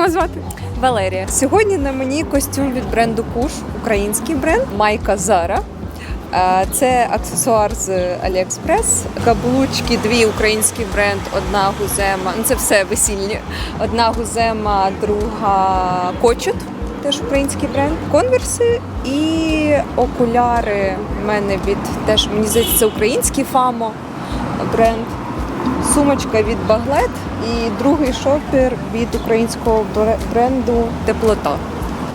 Вас звати? Валерія. Сьогодні на мені костюм від бренду Куш, український бренд, майка Зара. Це аксесуар з AliExpress. Каблучки, дві український бренд, одна гузема. Ну це все весільні. Одна гузема, друга кочут, теж український бренд. Конверси і окуляри в мене від теж мені здається, це український фамо бренд. Сумочка від Баглет і другий шопер від українського бренду Теплота.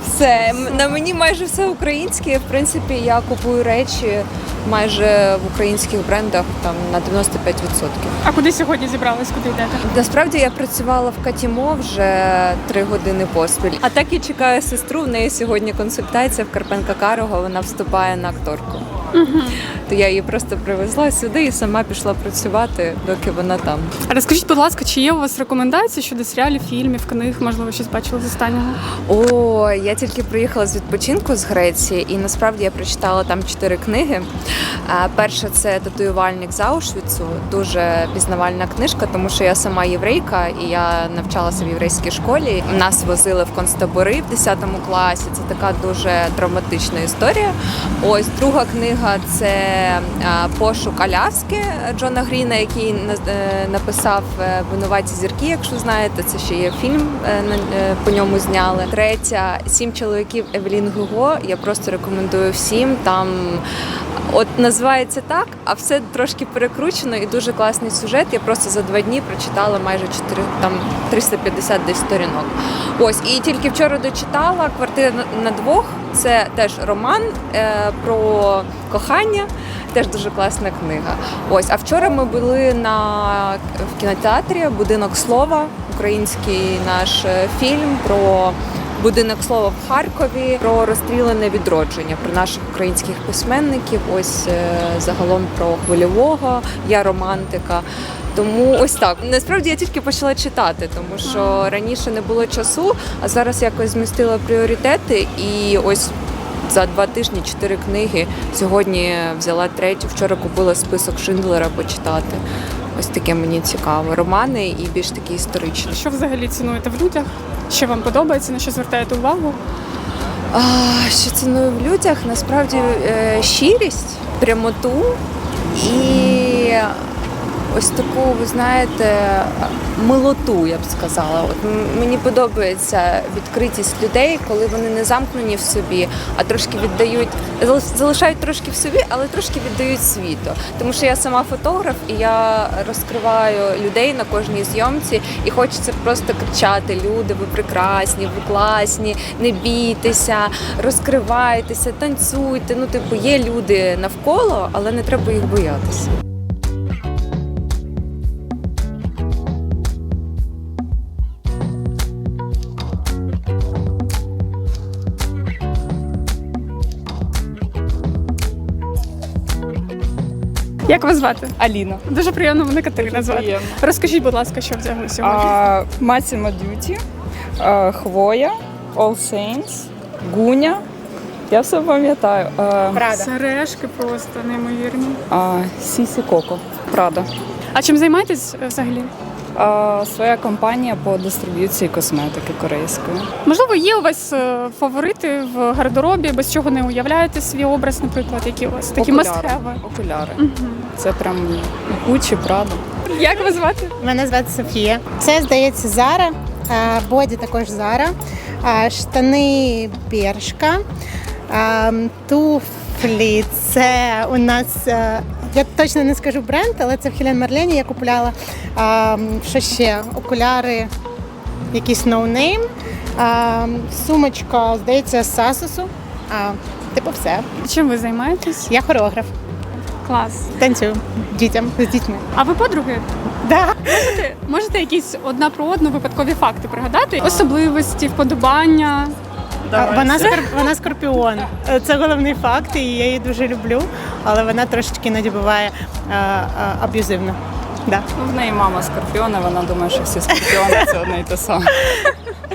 Все на мені майже все українське. В принципі, я купую речі майже в українських брендах там на 95%. А куди сьогодні зібрались? Куди йдете? Насправді я працювала в Катімо вже три години поспіль. А так і чекаю сестру. В неї сьогодні консультація в Карпенка Карого. Вона вступає на акторку. То я її просто привезла сюди і сама пішла працювати, доки вона там. Розкажіть, будь ласка, чи є у вас рекомендації щодо серіалів, фільмів, книг, можливо, щось бачили з останнього? О, я тільки приїхала з відпочинку з Греції, і насправді я прочитала там чотири книги. Перша це татуювальник з Аушвіцу, дуже пізнавальна книжка, тому що я сама єврейка і я навчалася в єврейській школі. Нас возили в концтабори в 10 класі. Це така дуже травматична історія. Ось друга книга це пошук Аляски Джона Гріна, який е, написав е, Винуваті зірки, якщо знаєте, це ще є фільм е, по ньому зняли. Третя сім чоловіків Евелін Гуго. Я просто рекомендую всім. Там от називається так, а все трошки перекручено і дуже класний сюжет. Я просто за два дні прочитала майже 4, там 350 десь сторінок. Ось і тільки вчора дочитала квартира на- двох. Це теж роман е, про кохання. Теж дуже класна книга. Ось, а вчора ми були на в кінотеатрі Будинок слова, український наш е, фільм про будинок слова в Харкові, про розстріляне відродження, про наших українських письменників. Ось е, загалом про хвильового, я романтика. Тому ось так. Насправді я тільки почала читати, тому що раніше не було часу, а зараз якось змістила пріоритети і ось за два тижні чотири книги. Сьогодні взяла третю. Вчора купила список Шиндлера почитати. Ось таке мені цікаво. Романи і більш такі історичні. Що взагалі цінуєте в людях? Що вам подобається, на що звертаєте увагу? А, що ціную в людях? Насправді е, щирість, прямоту і ось таку, ви знаєте, милоту, я б сказала. От мені подобається відкритість людей, коли вони не замкнені в собі, а трошки віддають, зал- залишають трошки в собі, але трошки віддають світу. Тому що я сама фотограф і я розкриваю людей на кожній зйомці, і хочеться просто кричати: люди, ви прекрасні, ви класні, не бійтеся, розкривайтеся, танцюйте. Ну, типу, є люди навколо, але не треба їх боятися. Як вас звати? Аліна. Дуже приємно мене Катерина звати. приємно. Розкажіть, будь ласка, що вдягли сьогодні? Масіма Дюті, Хвоя, All Saints, Гуня. Я все пам'ятаю. Прада. Сережки просто неймовірні. Сісі Коко. Прада. А чим займаєтесь е, взагалі? Своя компанія по дистриб'юції косметики корейської. Можливо, є у вас е, фаворити в гардеробі, без чого не уявляєте свій образ, наприклад, які у вас такі Окуляри. Окуляри. Це прям Гучі, Прада. Як вас звати? Мене звати Софія. Це здається Зара. а, Боді також Зара. Штани Бершка. Туфлі. Це у нас. Я точно не скажу бренд, але це в Хелен Марлені я купувала. А, Що ще? Окуляри, якийсь ноунейм. Сумочка, здається, з Сасусу. А, Типу все. Чим ви займаєтесь? Я хореограф. Клас. Танцюю дітям з дітьми. А ви подруги? Да. Можете, можете якісь одна про одну випадкові факти пригадати? Особливості, вподобання. Вона скор... вона скорпіон. Е, Це головний факт, і я її дуже люблю, але вона трошечки іноді буває а, а, аб'юзивна. Да. Ну, в неї мама скорпіона, вона думає, що всі скорпіони це одне і те саме.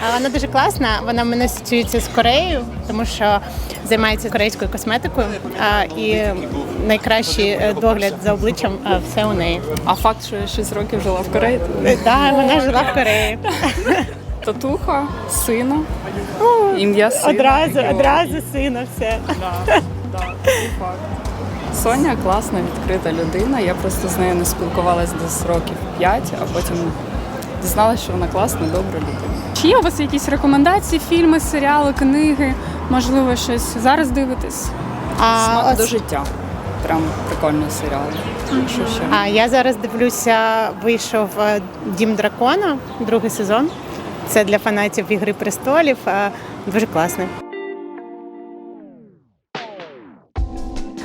А вона дуже класна. Вона в мене асоціюється з Кореєю, тому що займається корейською косметикою. А, і найкращий е, догляд за обличчям а, все у неї. А факт, що я 6 років жила в Кореї, Так, вона жила в Кореї. Татуха, сина, ім'я сина. Одразу, Георгій. одразу сина все. Да, да, факт. Соня класна, відкрита людина. Я просто з нею не спілкувалася десь років 5, а потім дізналася, що вона класна, добра людина. Чи є у вас якісь рекомендації, фільми, серіали, книги? Можливо, щось зараз дивитесь? А, Смак ось- до життя. Прям прикольний серіал. Що ще? а я зараз дивлюся, вийшов е, Дім дракона, другий сезон. Це для фанатів Ігри престолів. е, Дуже класний.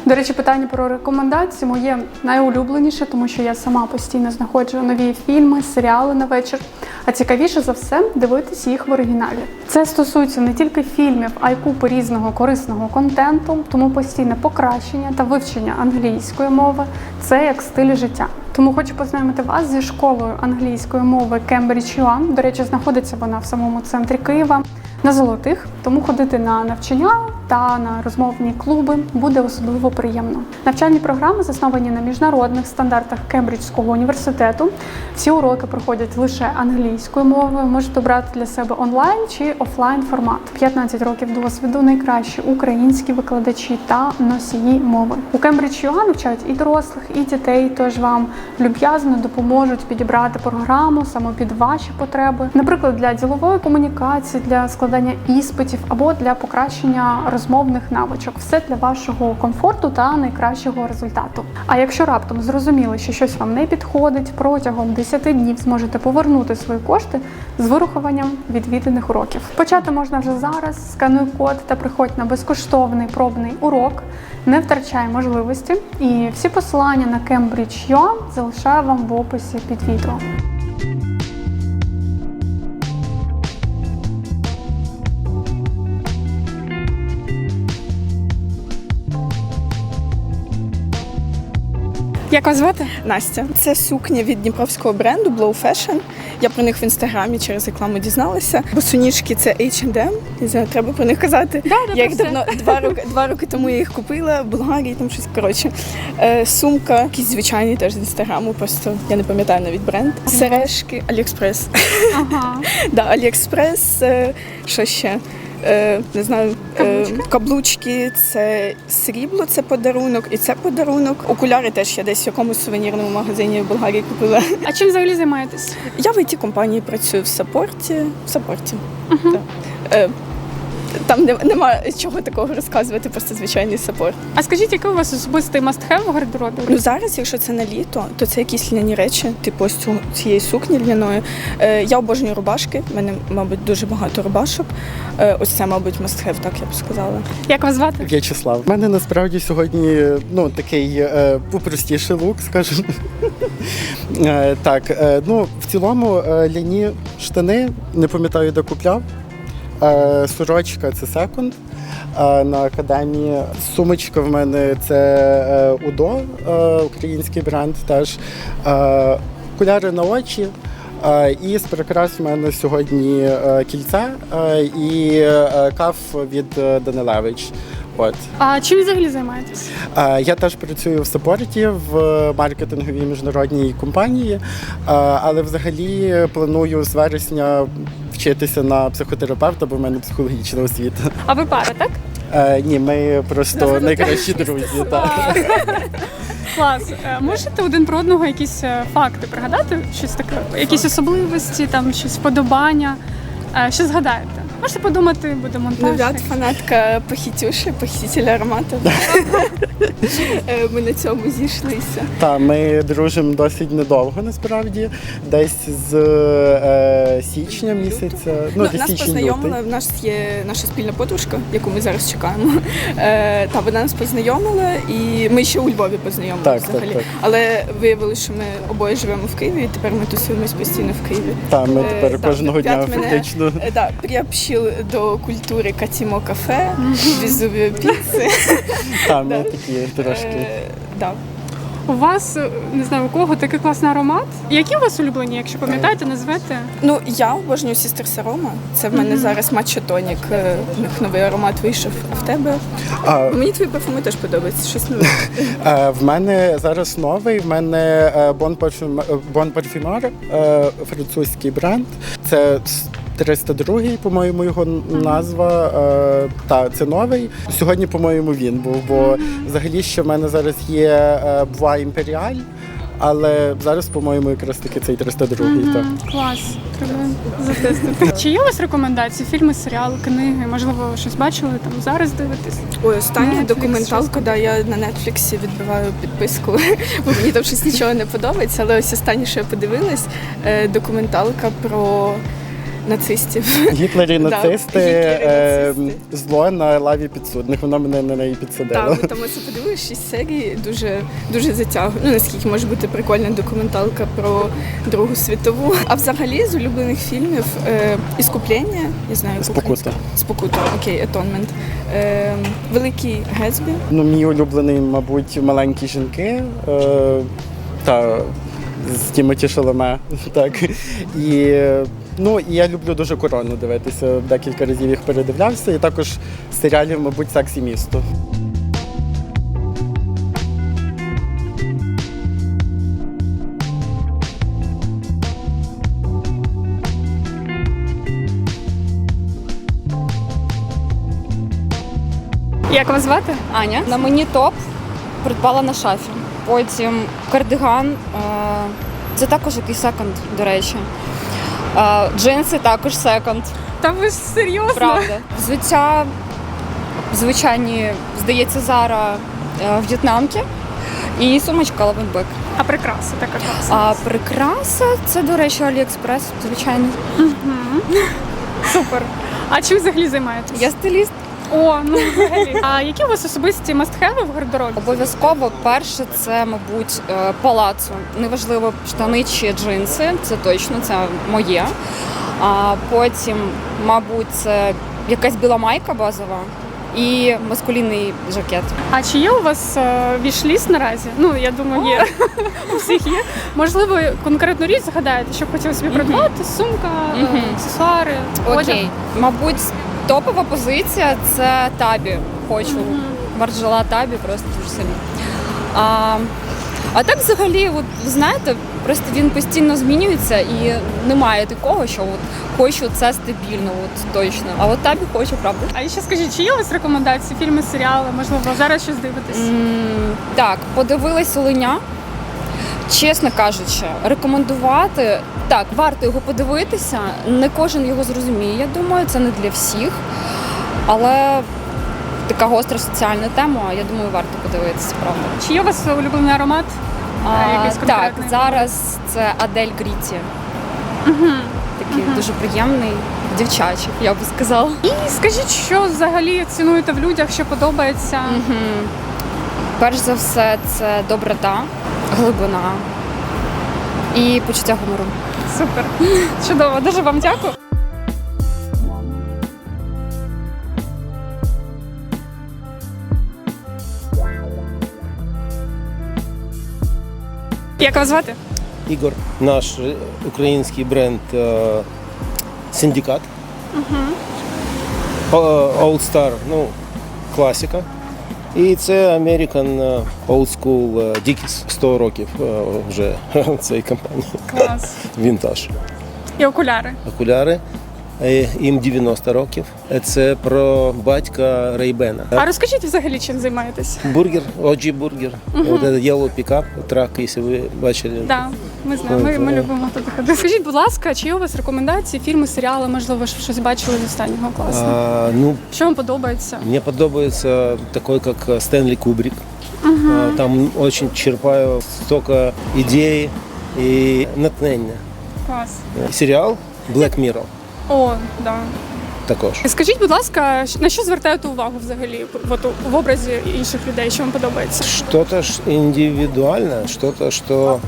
До речі, питання про рекомендації моє найулюбленіше, тому що я сама постійно знаходжу нові фільми, серіали на вечір. А цікавіше за все дивитись їх в оригіналі. Це стосується не тільки фільмів, а й купи різного корисного контенту, тому постійне покращення та вивчення англійської мови це як стиль життя. Тому хочу познайомити вас зі школою англійської мови Cambridge UAM. До речі, знаходиться вона в самому центрі Києва на золотих. Тому ходити на навчання та на розмовні клуби буде особливо приємно. Навчальні програми засновані на міжнародних стандартах Кембриджського університету. Всі уроки проходять лише англійською мовою. Можете обрати для себе онлайн чи офлайн формат. 15 років досвіду, найкращі українські викладачі та носії мови. У Cambridge UA навчають і дорослих, і дітей. Тож вам люб'язно допоможуть підібрати програму саме під ваші потреби, наприклад, для ділової комунікації, для складання іспитів або для покращення розмовних навичок. Все для вашого комфорту та найкращого результату. А якщо раптом зрозуміли, що щось вам не підходить, протягом 10 днів зможете повернути свої кошти з вирахуванням відвіданих уроків. Почати можна вже зараз. Скануй код та приходь на безкоштовний пробний урок. Не втрачай можливості. І всі посилання на Cambridge.ua залишаю вам в описі під відео. Як вас звати? Настя, це сукня від дніпровського бренду Blow Fashion. Я про них в інстаграмі через рекламу дізналася. Босоніжки це H&M, не знаю, треба про них казати. Да, да, я їх все. давно два роки, два роки тому я їх купила в Болгарії, там щось коротше. Е, сумка, якісь звичайні теж з інстаграму, просто я не пам'ятаю навіть бренд. Сережки, Аліекспрес. Ага. Да, Аліекспрес, е, що ще? Е, не знаю, каблучки. каблучки, це срібло, це подарунок, і це подарунок. Окуляри теж я десь в якомусь сувенірному магазині в Болгарії купила. А чим взагалі займаєтесь? Я в it компанії працюю в саппорті. В саппорті. Так. Там не- нема чого такого розказувати, просто звичайний саппорт. А скажіть, який у вас особистий мастхев у гардеробі? Ну зараз, якщо це на літо, то це якісь льняні речі, типу ось цю цієї сукні льняної. Е, я обожнюю рубашки. В мене, мабуть, дуже багато рубашок. Е, ось це, мабуть, мастхев, так я б сказала. Як вас звати? В'ячеслав. У мене насправді сьогодні ну такий е, попростіший лук, скажімо. Е, так, е, ну в цілому е, ляні штани, не пам'ятаю, де купляв. Е, сорочка це секунд. Е, на академії сумочка в мене це е, УДО, український бренд теж. Окуляри на очі. І з прикрас в мене сьогодні кільце і каф від Данилевич. От А чим взагалі займаєтесь? Я теж працюю в саппорті в маркетинговій міжнародній компанії, але взагалі планую з вересня вчитися на психотерапевта, бо в мене психологічна освіта. А ви пара, так? Е, Ні, ми просто найкращі друзі. Так. Клас. Е, Можете один про одного якісь е, факти пригадати? Щось таке, якісь особливості, там щось вподобання. Е, Що згадаєте? Можете подумати, буде монтаж. Ну, фанатка похітюші, похитителя аромату. Е, Ми на цьому зійшлися. Та ми дружимо досить недовго, насправді, десь з е, січня місяця. Ну, Ну, нас познайомила, в нас є наша спільна подружка, яку ми зараз чекаємо. Е, та вона нас познайомила, і ми ще у Львові познайомилися Так, так, взагалі. так. Але виявилося, що ми обоє живемо в Києві, і тепер ми тусуємось постійно в Києві. Та ми Е, тепер да, кожного дня п'ять мене- фактично. Е, Да, приобщил до культури Катімо кафе, Візувіо піци. Та такі трошки. Е, да. У вас е, не знаю у кого такий класний аромат. Які у вас улюблені, якщо пам'ятаєте, назвете? Ну, я обожнюю Сістер Сарома. Це в мене зараз матча тонік. Е, У них новий аромат вийшов. А в тебе? А, Мені твої парфуми теж подобаються. Щось нове. Е, В мене зараз новий. В мене е, Bon е, французький бренд. Це с- 302, по-моєму, його назва. Е, та, це новий. Сьогодні, по-моєму, він був, бо взагалі ще в мене зараз є е, Бва Імперіаль, але зараз, по-моєму, якраз таки цей 302. Так. Клас, треба затестити. Чи є у вас рекомендації? Фільми, серіали, книги? Можливо, щось бачили там зараз дивитесь? Ой, остання Netflix, документалка, да, я на Нетфліксі відбиваю підписку, бо мені там щось нічого не подобається. Але ось останнє, що я подивилась, е, документалка про нацистів. Гітлері нацисти, е, зло на лаві підсудних. Воно мене на неї підсадило. Так, тому це подивилась шість серій, дуже дуже затягує. Ну наскільки може бути прикольна документалка про Другу світову. А взагалі з улюблених фільмів е, Іскуплення, я знаю, Спокута. Спокута, окей, Атонмент. Е, Великий Гетсбі. Ну, мій улюблений, мабуть, маленькі жінки. Е, та з Тімоті Шаломе. Так. І, ну, і я люблю дуже корону дивитися. Декілька разів їх передивлявся. І також серіалів, мабуть, «Секс і місто. Як вас звати? Аня. На мені топ придбала на шафі. Потім кардиган. е, Це також якийсь секонд, до речі. Джинси також секонд, Та ви ж серйозно? правда. Взуття звичайні, здається, Зара е, в'єтнамки. І сумочка Лавенбек. А прикраса така класна. А прикраса це, до речі, Аліекспрес, звичайно. Супер. А чим взагалі займаєтесь? Я стиліст. О, ну взагалі. А які у вас особисті мастхеви в гардеробі? Обов'язково перше це, мабуть, е, палацо. Неважливо, штани чи джинси, це точно це моє. А потім, мабуть, це якась біла майка базова і маскулінний жакет. А чи є у вас е, вішліст наразі? Ну я думаю, є. У всіх є. Можливо, конкретну річ згадаєте, що б хотіли собі придбати? Сумка, е, Мгм. аксесуари, одяг? Окей, мабуть, топова позиція це табі. Хочу марджела табі просто дуже сильно. А, а так взагалі, от, ви знаєте, просто він постійно змінюється і немає такого, що от хочу це стабільно, от точно. А от табі хочу, правда. А ще скажіть, чи є у вас рекомендації, фільми, серіали? Можливо, зараз щось дивитесь? М, Так, подивилась оленя. Чесно кажучи, рекомендувати так, варто його подивитися. Не кожен його зрозуміє. Я думаю, це не для всіх. Але така гостра соціальна тема, я думаю, варто подивитися, правда. Чи є у вас улюблений аромат? А, так, зараз це Адель Гріті. Такий дуже приємний, дівчачий, я би сказала. І скажіть, що взагалі цінуєте в людях, що подобається? Мгм. Перш за все, це доброта, глибина і почуття гумору. Супер. Чудово, дуже вам дякую. Як вас звати? Ігор, наш е, український бренд е, Синдикат. Е, Old Star, ну, класика. І це American е, Old School е, Dickies. 100 років е, вже цієї компанії. Клас. Вінтаж. І окуляри. Окуляри. Е, Їм 90 років. Е, Це про батька Рейбена. А розкажіть взагалі, чим займаєтесь? Бургер, OG бургер. Это yellow pickup, трак, якщо ви бачили. Да, ми знаємо, ми, ми любимо туди ходити. Скажіть, будь ласка, чи є у вас рекомендації, фільми, серіали, можливо, щось бачили з останнього класу? А, ну, Що вам подобається? Мне подобается такой, как Стэнли Кубрик. А, Там очень черпаю столько идей и натхнення. Клас. Серіал Black Mirror О, да. також. Скажіть, будь ласка, на що звертаєте увагу взагалі от, в образі інших людей, що вам подобається? Что-то ж индивидуальное, что-то, что,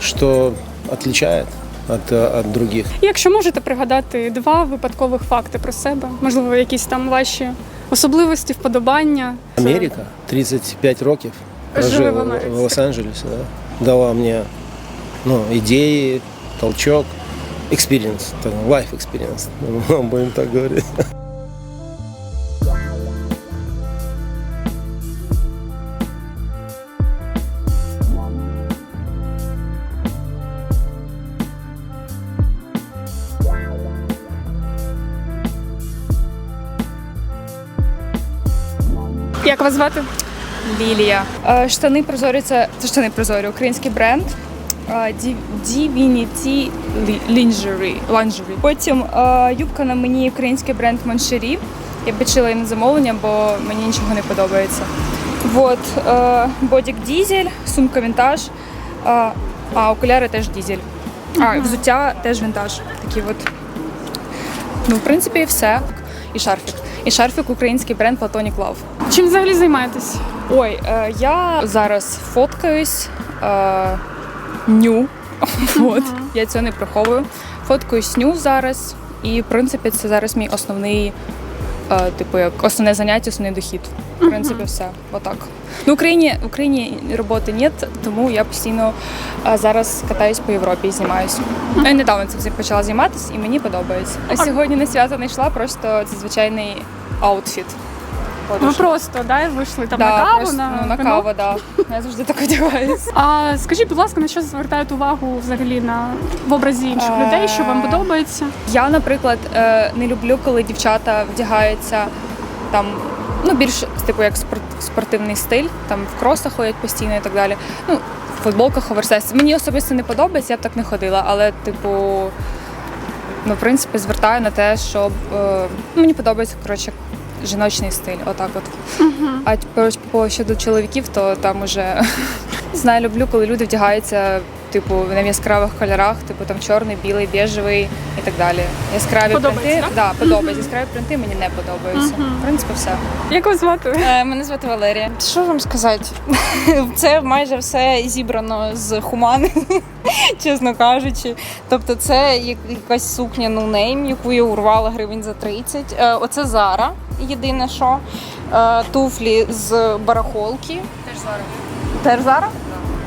что отличает от, от других. Якщо можете пригадати два випадкових факти про себе, можливо, якісь там ваші особливості, вподобання. Америка 35 років Жили в Америці. в Лос-Анджелесе, да? дала мне ну, идеи, толчок, experience, life experience, будем так говорить. Як вас звати? Лілія. Е, штани прозорі це, це штани прозорі, український бренд. Divinity Lingerie. Lingerie. Потім юбка на мені український бренд Моншері. Я підшила її на замовлення, бо мені нічого не подобається. Вот, бодік дізель, сумка вінтаж, а окуляри теж дізель. А, взуття теж вінтаж. Такі от. Ну, в принципі, і все. І шарфік. І шарфік український бренд Platonic Love. Чим взагалі займаєтесь? Ой, е, я зараз фоткаюсь е, ню. От, я цього не приховую. Фоткаюсь ню зараз, і в принципі це зараз мій основний, е, типу, як основне заняття, основний дохід. В принципі, все. Отак. Ну, в Україні, в Україні роботи нет, тому я постійно е, зараз катаюсь по Європі і знімаюсь. Я недавно цим почала займатися і мені подобається. А сьогодні на свято не йшла, просто це звичайний аутфіт. Ви просто да, вийшли там на каву, просто, на, ну, на вино? каву, да. Я завжди так одягаюсь. А скажіть, будь ласка, на що звертаєте увагу взагалі на в образі інших Е, людей, що вам подобається? Я, наприклад, е, не люблю, коли дівчата вдягаються там. Ну, більш типу як спорт, спортивний стиль, там в кросах ходять постійно і так далі. Ну, в футболках оверсайз. Мені особисто не подобається, я б так не ходила, але, типу, ну, в принципі, звертаю на те, щоб е, ну, мені подобається коротше, жіночний стиль. Отак от. А тепер по щодо чоловіків, то там уже не знаю, люблю, коли люди вдягаються, типу, на яскравих кольорах, типу там чорний, білий, біжевий і так далі. Яскраві Подобається, принти, да, подобається. Яскраві принти мені не подобаються. В принципі, все. Як вас звати? Е, Мене звати Валерія. Що вам сказати? Це майже все зібрано з хумани, чесно кажучи. Тобто, це як- якась сукня ноунейм, яку я урвала гривень за 30. Е, Оце Зара, єдине що. Е, Туфлі з барахолки. Теж Зара. Теж Зара?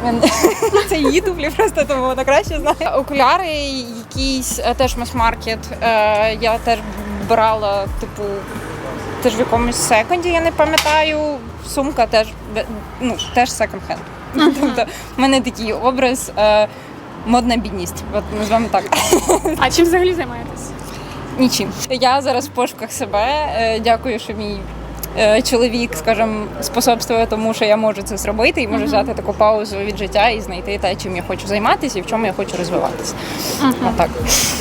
Це її туфлі, просто тому вона краще знає. Окуляри якісь е, теж мас-маркет. Я теж брала, типу, теж в якомусь секонді, я не пам'ятаю. Сумка теж ну, теж секонд-хенд. Тобто в мене такий образ модна бідність. От називаємо так. А чим взагалі займаєтесь? Нічим. Я зараз в пошуках себе. Е, Дякую, що мій чоловік, скажімо, способствує тому, що я можу це зробити і можу взяти таку паузу від життя і знайти те, чим я хочу займатися і в чому я хочу розвиватися. Отак.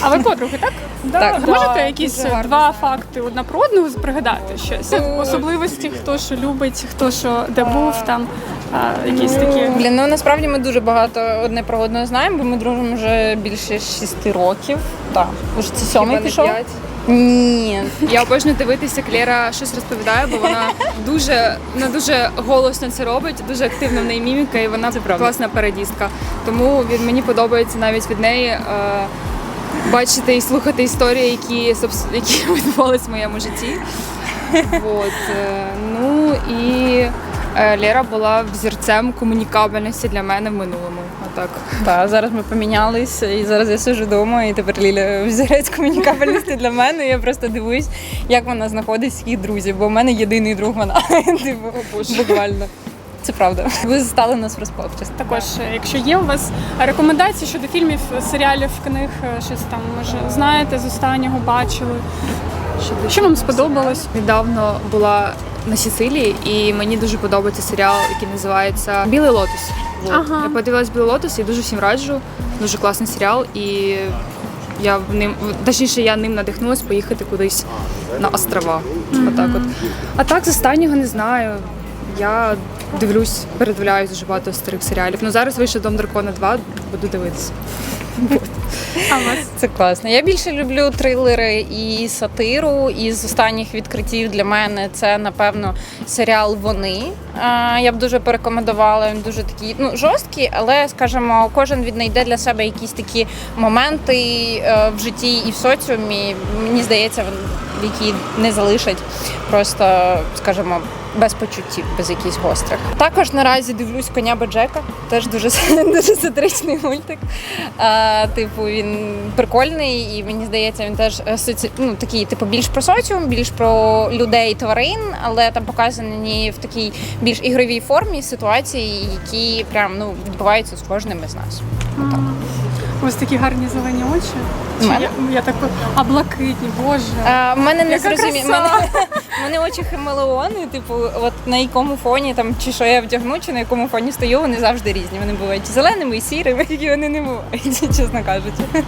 А ви подруги, так? Так. Можете Да, якісь дуже гарно два факти одна про одну пригадати щось? Особливості, хто що любить, хто що де був там, а, якісь такі. Блін, ну насправді ми дуже багато одне про одного знаємо, бо ми дружимо вже більше шести років. Так, вже це сьомий пішов. п'ять? Ні, Я обожнюю дивитися, як Лера щось розповідає, бо вона дуже вона дуже голосно це робить, дуже активна в неї міміка, і вона класна пародістка. Тому від мені подобається навіть від неї е, бачити і слухати історії, які які відбувалися в моєму житті. Вот. е, Ну і е, Лера була взірцем комунікабельності для мене в минулому. Так, зараз ми помінялись, і зараз я сижу вдома, і тепер Ліля взірець комунікабельності для мене. І Я просто дивуюсь, як вона знаходить своїх друзів, бо в мене єдиний друг вона. Типу, буквально. Це правда. Ви стали нас врозпав. Також, е, якщо є у вас рекомендації щодо фільмів, серіалів, книг, е, щось там може знаєте з останнього бачили. Що вам сподобалось? Недавно була на Сицилії, і мені дуже подобається серіал, який називається Білий лотос. Вот. Ага. Я подивилась Білий лотос і дуже всім раджу. Дуже класний серіал, і я в ним точніше, я ним надихнулася поїхати кудись на острова. Отак от. А так з останнього не знаю. Я дивлюсь, передивляюсь дуже багато старих серіалів. Ну зараз вийшов Дом дракона 2, буду дивитися. А вас? Це класно. Я більше люблю трилери і сатиру. І з останніх відкриттів для мене це напевно серіал Вони. Я б дуже порекомендувала. Він дуже такий ну жорсткий, але скажімо, кожен віднайде для себе якісь такі моменти е, в житті і в соціумі. Мені здається, які не залишать просто, скажімо. Без почуттів, без якихось гострих. Також наразі дивлюсь коня Боджека, теж дуже дуже сатиричний мультик. А, типу, він прикольний, і мені здається, він теж ну, такий, типу, більш про соціум, більш про людей, тварин, але там показані в такій більш ігровій формі ситуації, які прям ну відбуваються з кожним із нас. Ось такі гарні зелені очі. Чи мене? я, я так, а блакитні, боже. А, мене не Яка. Краса! мене, мене очі хамелеони, типу, от на якому фоні там чи що я вдягну, чи на якому фоні стою, вони завжди різні. Вони бувають зеленими, і сірими, які вони не бувають, чесно кажучи.